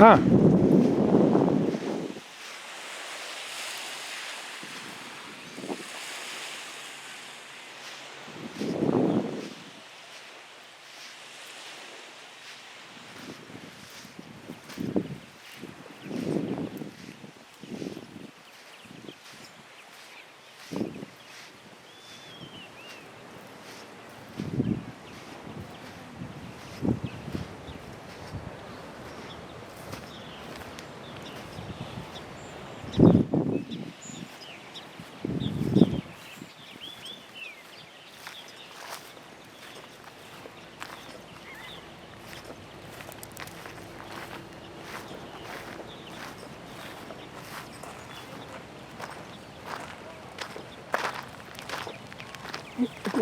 ಹಾಂ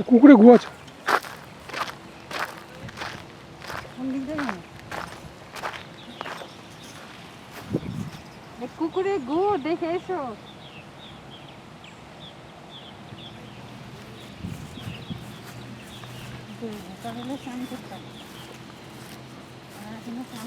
কুকুরে থেকে কুকুরে গু দেখে এসো। তাহলে স্নান করতাম এখনও স্নান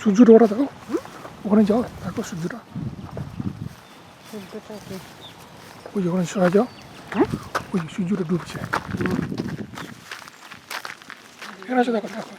সূর্যটা ওটা দেখো। ওখানে যাও, দেখো সূর্যটা। ওই ওখানে সরা যাও। ওই সূর্যটা ডুবছে। এখানে আছে দেখো দেখো।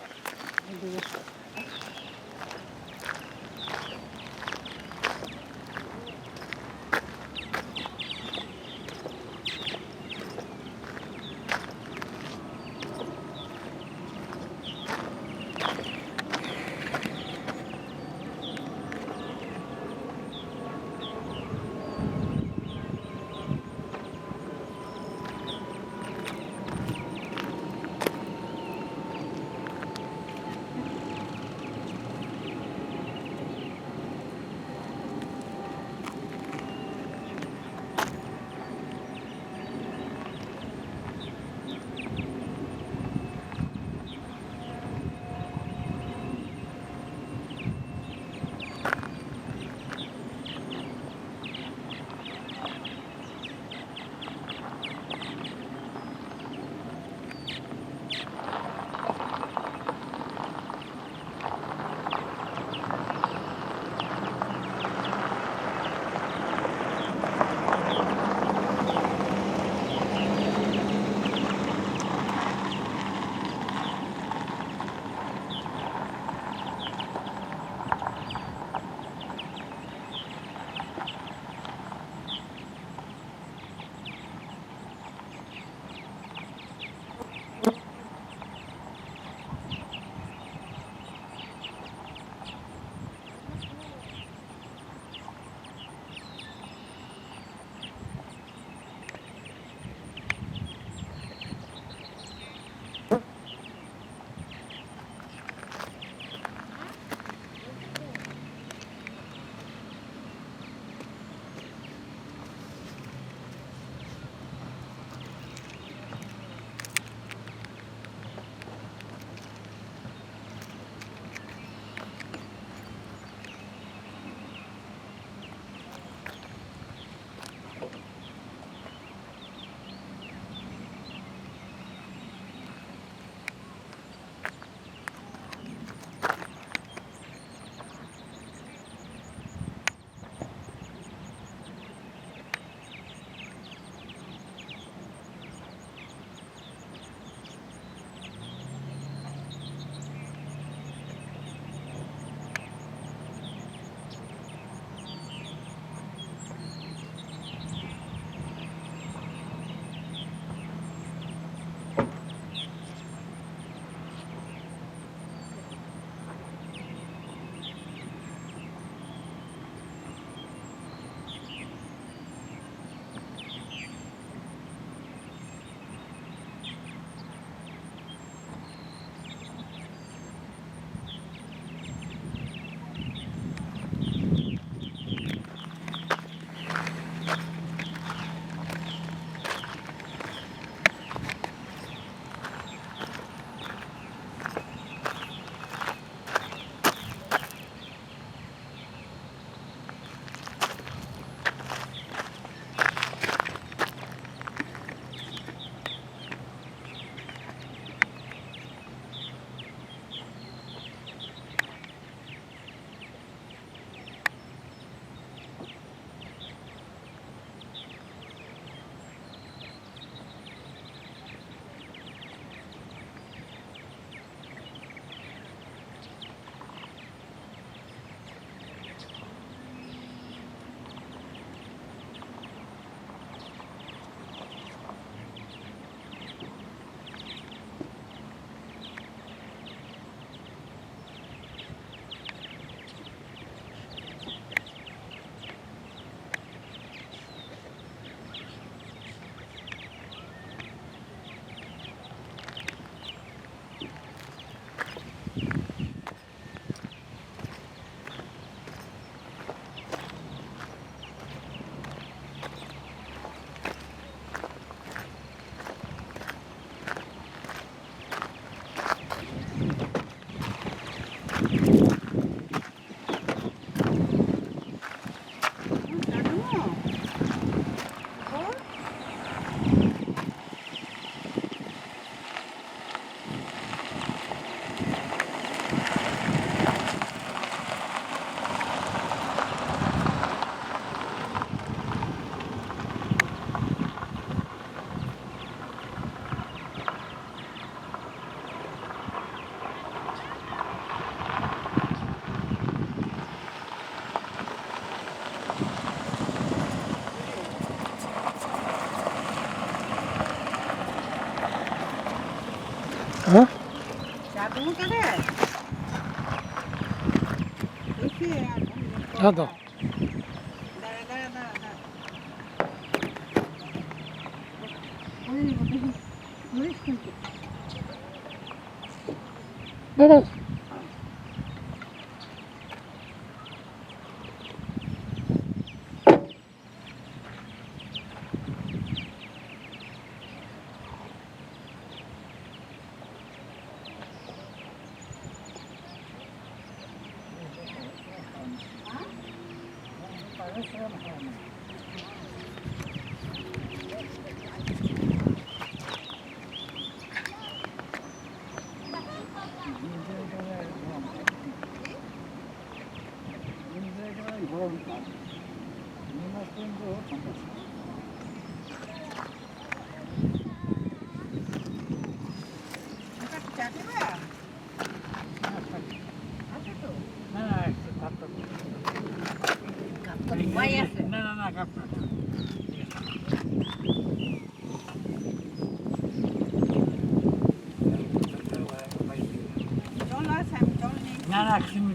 하나 더. 내려. なら君